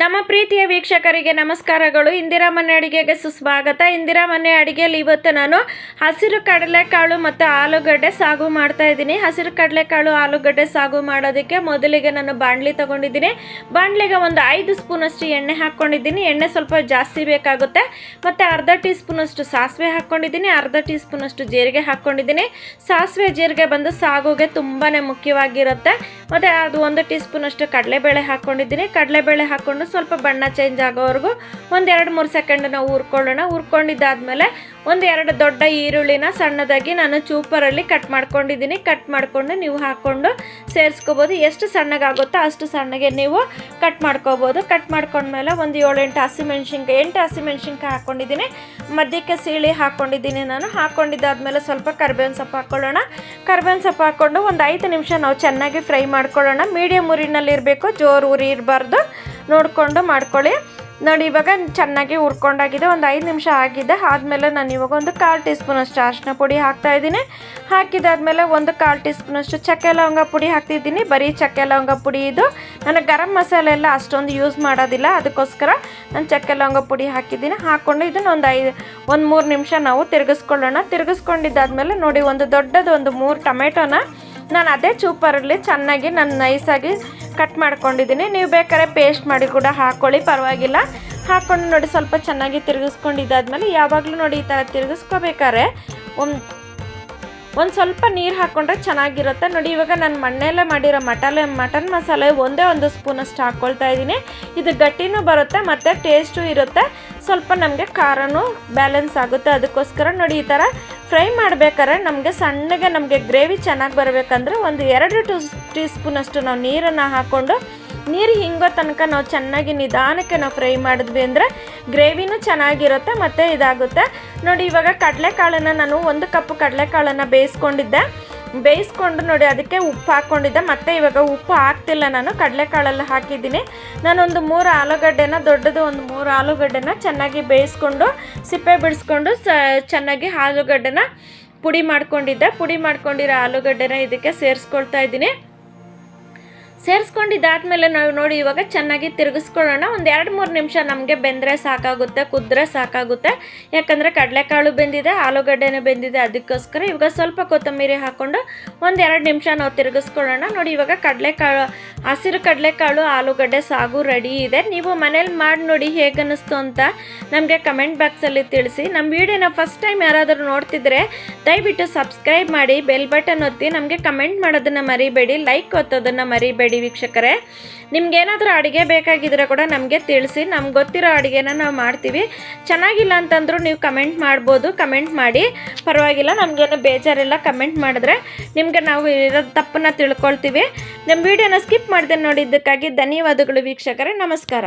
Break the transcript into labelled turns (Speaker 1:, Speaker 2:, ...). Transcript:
Speaker 1: ನಮ್ಮ ಪ್ರೀತಿಯ ವೀಕ್ಷಕರಿಗೆ ನಮಸ್ಕಾರಗಳು. ಇಂದಿರಾ ಮನೆ ಅಡಿಗೆಗೆ ಸುಸ್ವಾಗತ. ಇಂದಿರಾ ಮನೆ ಅಡಿಗೆಯಲ್ಲಿ ಇವತ್ತು ನಾನು ಹಸಿರು ಕಡಲೆಕಾಳು ಮತ್ತು ಆಲೂಗಡ್ಡೆ ಸಾಗು ಮಾಡ್ತಾ ಇದ್ದೀನಿ. ಹಸಿರು ಕಡಲೆಕಾಳು, ಆಲೂಗಡ್ಡೆ ಸಾಗು ಮಾಡೋದಕ್ಕೆ ಮೊದಲಿಗೆ ನಾನು ಬಾಣಲಿ ತಗೊಂಡಿದ್ದೀನಿ. ಬಾಣಲಿಗೆ ಒಂದು ಐದು ಸ್ಪೂನಷ್ಟು ಎಣ್ಣೆ ಹಾಕ್ಕೊಂಡಿದ್ದೀನಿ. ಎಣ್ಣೆ ಸ್ವಲ್ಪ ಜಾಸ್ತಿ ಬೇಕಾಗುತ್ತೆ. ಮತ್ತು ಅರ್ಧ ಟೀ ಸ್ಪೂನಷ್ಟು ಸಾಸಿವೆ ಹಾಕ್ಕೊಂಡಿದ್ದೀನಿ. ಅರ್ಧ ಟೀ ಸ್ಪೂನಷ್ಟು ಜೀರಿಗೆ ಹಾಕ್ಕೊಂಡಿದ್ದೀನಿ. ಸಾಸಿವೆ, ಜೀರಿಗೆ ಬಂದು ಸಾಗುಗೆ ತುಂಬಾ ಮುಖ್ಯವಾಗಿರುತ್ತೆ. ಮತ್ತು ಅದು ಒಂದು ಟೀ ಸ್ಪೂನಷ್ಟು ಕಡಲೆಬೇಳೆ ಹಾಕ್ಕೊಂಡಿದ್ದೀನಿ. ಕಡಲೆಬೇಳೆ ಹಾಕ್ಕೊಂಡು ಸ್ವಲ್ಪ ಬಣ್ಣ ಚೇಂಜ್ ಆಗೋವರೆಗೂ ಒಂದು ಎರಡು ಮೂರು ಸೆಕೆಂಡ್ ನಾವು ಹುರ್ಕೊಳ್ಳೋಣ. ಹುರ್ಕೊಂಡಿದ್ದಾದ್ಮೇಲೆ ಒಂದು ಎರಡು ದೊಡ್ಡ ಈರುಳ್ಳಿನ ಸಣ್ಣದಾಗಿ ನಾನು ಚೂಪರಲ್ಲಿ ಕಟ್ ಮಾಡ್ಕೊಂಡಿದ್ದೀನಿ. ಕಟ್ ಮಾಡಿಕೊಂಡು ನೀವು ಹಾಕ್ಕೊಂಡು ಸೇರಿಸ್ಕೋಬೋದು. ಎಷ್ಟು ಸಣ್ಣಗಾಗುತ್ತೋ ಅಷ್ಟು ಸಣ್ಣಗೆ ನೀವು ಕಟ್ ಮಾಡ್ಕೋಬೋದು. ಕಟ್ ಮಾಡ್ಕೊಂಡ್ಮೇಲೆ ಒಂದು ಏಳೆಂಟು ಹಸಿಮೆಣ್ಸಿನ್ಕಾಯಿ ಎಂಟು ಹಸಿಮೆಣ್ಸಿನ್ಕಾಯಿ ಹಾಕ್ಕೊಂಡಿದ್ದೀನಿ ಮಧ್ಯಕ್ಕೆ ಸೀಳಿ ಹಾಕ್ಕೊಂಡಿದ್ದೀನಿ ನಾನು. ಹಾಕ್ಕೊಂಡಿದ್ದಾದ್ಮೇಲೆ ಸ್ವಲ್ಪ ಕರ್ಬೇವಿನ ಸೊಪ್ಪು ಹಾಕ್ಕೊಳ್ಳೋಣ ಕರ್ಬೇವಿನ ಸೊಪ್ಪು ಹಾಕ್ಕೊಂಡು ಒಂದು ಐದು ನಿಮಿಷ ನಾವು ಚೆನ್ನಾಗಿ ಫ್ರೈ ಮಾಡ್ಕೊಳ್ಳೋಣ. ಮೀಡಿಯಮ್ ಉರಿನಲ್ಲಿ ಇರಬೇಕು ಜೋರು ಉರಿ ಇರಬಾರ್ದು. ನೋಡಿಕೊಂಡು ಮಾಡ್ಕೊಳ್ಳಿ. ನೋಡಿ, ಇವಾಗ ಚೆನ್ನಾಗಿ ಹುರ್ಕೊಂಡಾಗಿದೆ, ಒಂದು ಐದು ನಿಮಿಷ ಆಗಿದೆ. ಆದಮೇಲೆ ನಾನು ಇವಾಗ ಒಂದು ಕಾಲು ಟೀ ಸ್ಪೂನಷ್ಟು ಅರಿಶಿನ ಪುಡಿ ಹಾಕ್ತಾ ಇದ್ದೀನಿ. ಹಾಕಿದಾದ್ಮೇಲೆ ಒಂದು ಕಾಲು ಟೀ ಸ್ಪೂನಷ್ಟು ಚಕ್ಕೆ ಲವಂಗ ಪುಡಿ ಹಾಕ್ತಿದ್ದೀನಿ. ಬರೀ ಚಕ್ಕೆ ಲವಂಗ ಪುಡಿ ಇದು. ನಾನು ಗರಂ ಮಸಾಲೆ ಎಲ್ಲ ಅಷ್ಟೊಂದು ಯೂಸ್ ಮಾಡೋದಿಲ್ಲ. ಅದಕ್ಕೋಸ್ಕರ ನಾನು ಚಕ್ಕೆ ಲವಂಗ ಪುಡಿ ಹಾಕಿದ್ದೀನಿ. ಹಾಕ್ಕೊಂಡು ಇದನ್ನು ಒಂದು ಐದು, ಒಂದು ಮೂರು ನಿಮಿಷ ನಾವು ತಿರುಗಿಸ್ಕೊಳ್ಳೋಣ. ತಿರುಗಿಸ್ಕೊಂಡಿದ್ದಾದಮೇಲೆ ನೋಡಿ, ಒಂದು ದೊಡ್ಡದು ಒಂದು ಮೂರು ಟೊಮೆಟೊನ ನಾನು ಅದೇ ಚೂಪರಲ್ಲಿ ಚೆನ್ನಾಗಿ, ನಾನು ನೈಸಾಗಿ ಕಟ್ ಮಾಡ್ಕೊಂಡಿದ್ದೀನಿ. ನೀವು ಬೇಕಾದ್ರೆ ಪೇಸ್ಟ್ ಮಾಡಿ ಕೂಡ ಹಾಕ್ಕೊಳ್ಳಿ ಪರವಾಗಿಲ್ಲ. ಹಾಕ್ಕೊಂಡು ನೋಡಿ, ಸ್ವಲ್ಪ ಚೆನ್ನಾಗಿ ತಿರುಗಿಸ್ಕೊಂಡಿದ್ದಾದ್ಮೇಲೆ ಯಾವಾಗಲೂ ನೋಡಿ ಈ ಥರ ತಿರುಗಿಸ್ಕೋಬೇಕಾದ್ರೆ ಒಂದು ಒಂದು ಸ್ವಲ್ಪ ನೀರು ಹಾಕ್ಕೊಂಡ್ರೆ ಚೆನ್ನಾಗಿರುತ್ತೆ. ನೋಡಿ, ಇವಾಗ ನಾನು ಮಣ್ಣೆಲ್ಲ ಮಾಡಿರೋ ಮಟಲೆ, ಮಟನ್ ಮಸಾಲೆ ಒಂದೇ ಒಂದು ಸ್ಪೂನಷ್ಟು ಹಾಕ್ಕೊಳ್ತಾ ಇದ್ದೀನಿ. ಇದು ಗಟ್ಟಿನೂ ಬರುತ್ತೆ, ಮತ್ತು ಟೇಸ್ಟು ಇರುತ್ತೆ. ಸ್ವಲ್ಪ ನಮಗೆ ಖಾರನೂ ಬ್ಯಾಲೆನ್ಸ್ ಆಗುತ್ತೆ. ಅದಕ್ಕೋಸ್ಕರ ನೋಡಿ ಈ ಥರ ಫ್ರೈ ಮಾಡಬೇಕಾದ್ರೆ ನಮಗೆ ಸಣ್ಣಗೆ ನಮಗೆ ಗ್ರೇವಿ ಚೆನ್ನಾಗಿ ಬರಬೇಕಂದ್ರೆ ಒಂದು ಎರಡು ಟೂ ಟೀ ಸ್ಪೂನಷ್ಟು ನಾವು ನೀರನ್ನು ಹಾಕ್ಕೊಂಡು ನೀರು ಹಿಂಗೋ ತನಕ ನಾವು ಚೆನ್ನಾಗಿ ನಿಧಾನಕ್ಕೆ ನಾವು ಫ್ರೈ ಮಾಡಿದ್ವಿ ಅಂದರೆ ಗ್ರೇವಿನೂ ಚೆನ್ನಾಗಿರುತ್ತೆ ಮತ್ತು ಇದಾಗುತ್ತೆ. ನೋಡಿ ಇವಾಗ ಕಡಲೆಕಾಳನ್ನು ನಾನು ಒಂದು ಕಪ್ ಕಡಲೆಕಾಳನ್ನು ಬೇಯಿಸ್ಕೊಂಡಿದ್ದೆ. ಬೇಯಿಸ್ಕೊಂಡು ನೋಡಿ, ಅದಕ್ಕೆ ಉಪ್ಪು ಹಾಕ್ಕೊಂಡಿದ್ದೆ. ಮತ್ತೆ ಇವಾಗ ಉಪ್ಪು ಹಾಕ್ತಿಲ್ಲ ನಾನು, ಕಡಲೆಕಾಳೆಲ್ಲ ಹಾಕಿದ್ದೀನಿ. ನಾನೊಂದು ಮೂರು ಆಲೂಗಡ್ಡೆನ, ದೊಡ್ಡದು ಒಂದು ಮೂರು ಆಲೂಗಡ್ಡೆನ ಚೆನ್ನಾಗಿ ಬೇಯಿಸ್ಕೊಂಡು, ಸಿಪ್ಪೆ ಬಿಡಿಸ್ಕೊಂಡು ಸ, ಚೆನ್ನಾಗಿ ಆಲೂಗಡ್ಡೆನ ಪುಡಿ ಮಾಡ್ಕೊಂಡಿದ್ದೆ. ಪುಡಿ ಮಾಡ್ಕೊಂಡಿರೋ ಆಲೂಗಡ್ಡೆನ ಇದಕ್ಕೆ ಸೇರಿಸ್ಕೊಳ್ತಾ ಇದ್ದೀನಿ. ಸೇರಿಸ್ಕೊಂಡಿದ್ದಾದ್ಮೇಲೆ ನಾವು ನೋಡಿ ಇವಾಗ ಚೆನ್ನಾಗಿ ತಿರುಗಿಸ್ಕೊಳ್ಳೋಣ. ಒಂದು ಎರಡು ಮೂರು ನಿಮಿಷ ನಮಗೆ ಬೆಂದರೆ ಸಾಕಾಗುತ್ತೆ, ಕುದ್ರೆ ಸಾಕಾಗುತ್ತೆ. ಯಾಕಂದರೆ ಕಡಲೆಕಾಳು ಬೆಂದಿದೆ, ಆಲೂಗಡ್ಡೆನೂ ಬೆಂದಿದೆ, ಅದಕ್ಕೋಸ್ಕರ ಇವಾಗ ಸ್ವಲ್ಪ ಕೊತ್ತಂಬರಿ ಹಾಕ್ಕೊಂಡು ಒಂದು ಎರಡು ನಿಮಿಷ ನಾವು ತಿರುಗಿಸ್ಕೊಳ್ಳೋಣ. ನೋಡಿ ಇವಾಗ ಕಡಲೆಕಾಳು ಹಸಿರು ಕಡಲೆಕಾಳು, ಆಲೂಗಡ್ಡೆ, ಸಾಗು ರೆಡಿ ಇದೆ. ನೀವು ಮನೇಲಿ ಮಾಡಿ ನೋಡಿ ಹೇಗೆ ಅನ್ನಿಸ್ತು ಅಂತ ನಮಗೆ ಕಮೆಂಟ್ ಬಾಕ್ಸಲ್ಲಿ ತಿಳಿಸಿ. ನಮ್ಮ ವೀಡಿಯೋನ ಫಸ್ಟ್ ಟೈಮ್ ಯಾರಾದರೂ ನೋಡ್ತಿದ್ರೆ ದಯವಿಟ್ಟು ಸಬ್ಸ್ಕ್ರೈಬ್ ಮಾಡಿ, ಬೆಲ್ ಬಟನ್ ಒತ್ತಿ ನಮಗೆ ಕಮೆಂಟ್ ಮಾಡೋದನ್ನು ಮರಿಬೇಡಿ, ಲೈಕ್ ಒತ್ತೋದನ್ನು ಮರಿಬೇಡಿ ವೀಕ್ಷಕರೇ. ನಿಮ್ಗೇನಾದರೂ ಅಡುಗೆ ಬೇಕಾಗಿದ್ರೆ ಕೂಡ ನಮಗೆ ತಿಳಿಸಿ. ನಮ್ಗೆ ಗೊತ್ತಿರೋ ಅಡುಗೆನ ನಾವು ಮಾಡ್ತೀವಿ. ಚೆನ್ನಾಗಿಲ್ಲ ಅಂತಂದ್ರೂ ನೀವು ಕಮೆಂಟ್ ಮಾಡ್ಬೋದು, ಕಮೆಂಟ್ ಮಾಡಿ. ಪರವಾಗಿಲ್ಲ, ನಮಗೇನು ಬೇಜಾರಿಲ್ಲ, ಕಮೆಂಟ್ ಮಾಡಿದ್ರೆ ನಿಮಗೆ ನಾವು ಇರೋ ತಪ್ಪನ್ನು ತಿಳ್ಕೊಳ್ತೀವಿ. ನಮ್ಮ ವಿಡಿಯೋನ ಸ್ಕಿಪ್ ಮಾಡ್ದೆ ನೋಡಿದ್ದಕ್ಕಾಗಿ ಧನ್ಯವಾದಗಳು ವೀಕ್ಷಕರೇ. ನಮಸ್ಕಾರ.